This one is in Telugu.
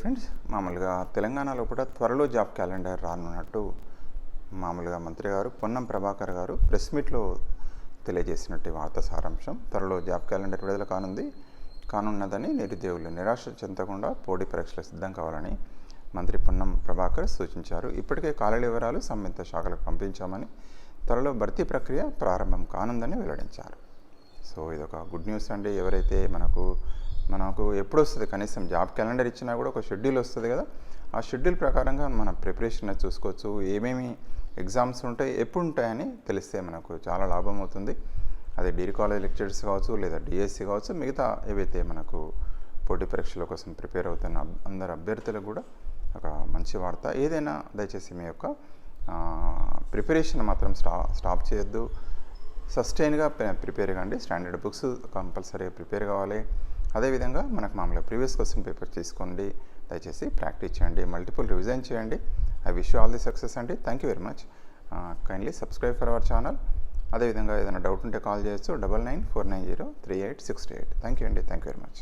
ఫ్రెండ్స్ మామూలుగా తెలంగాణలో కూడా త్వరలో జాబ్ క్యాలెండర్ రానున్నట్టు మామూలుగా మంత్రి గారు పొన్నం ప్రభాకర్ గారు ప్రెస్ మీట్లో తెలియజేసినట్టు వార్త సారాంశం. త్వరలో జాబ్ క్యాలెండర్ విడుదల కానుంది. కానున్నదని నిరుద్యోగులు నిరాశ చెందకుండా పోటీ పరీక్షలు సిద్ధం కావాలని మంత్రి పొన్నం ప్రభాకర్ సూచించారు. ఇప్పటికే కాలల వివరాలు సంబంధిత శాఖలకు పంపించామని త్వరలో భర్తీ ప్రక్రియ ప్రారంభం కానుందని వెల్లడించారు. సో ఇదొక గుడ్ న్యూస్ అండి. ఎవరైతే మనకు మనకు ఎప్పుడు వస్తుంది కనీసం జాబ్ క్యాలెండర్ ఇచ్చినా కూడా ఒక షెడ్యూల్ వస్తుంది కదా. ఆ షెడ్యూల్ ప్రకారంగా మన ప్రిపరేషన్ చూసుకోవచ్చు. ఏమేమి ఎగ్జామ్స్ ఉంటాయి ఎప్పుడు ఉంటాయని తెలిస్తే మనకు చాలా లాభం అవుతుంది. అది డిగ్రీ కాలేజ్ లెక్చర్స్ కావచ్చు లేదా డిఎస్సి కావచ్చు మిగతా ఏవైతే మనకు పోటీ పరీక్షల కోసం ప్రిపేర్ అవుతున్న అందరు అభ్యర్థులకు కూడా ఒక మంచి వార్త. ఏదైనా దయచేసి మీ యొక్క ప్రిపరేషన్ మాత్రం స్టా స్టాప్ చేయొద్దు. సస్టైన్గా ప్రిపేర్ కండి స్టాండర్డ్ బుక్స్ కంపల్సరీ ప్రిపేర్ కావాలి. అదేవిధంగా మనకు మామూలుగా ప్రీవియస్ క్వశ్చన్ పేపర్ తీసుకోండి దయచేసి ప్రాక్టీస్ చేయండి మల్టిపుల్ రివిజన్ చేయండి. I wish all the success అండి. Thank you very much kindly subscribe for our channel అదేవిధంగా ఏదైనా డౌట్ ఉంటే కాల్ చేయొచ్చు. Double nine four nine zero three eight six eight thank you అండి. Thank you very much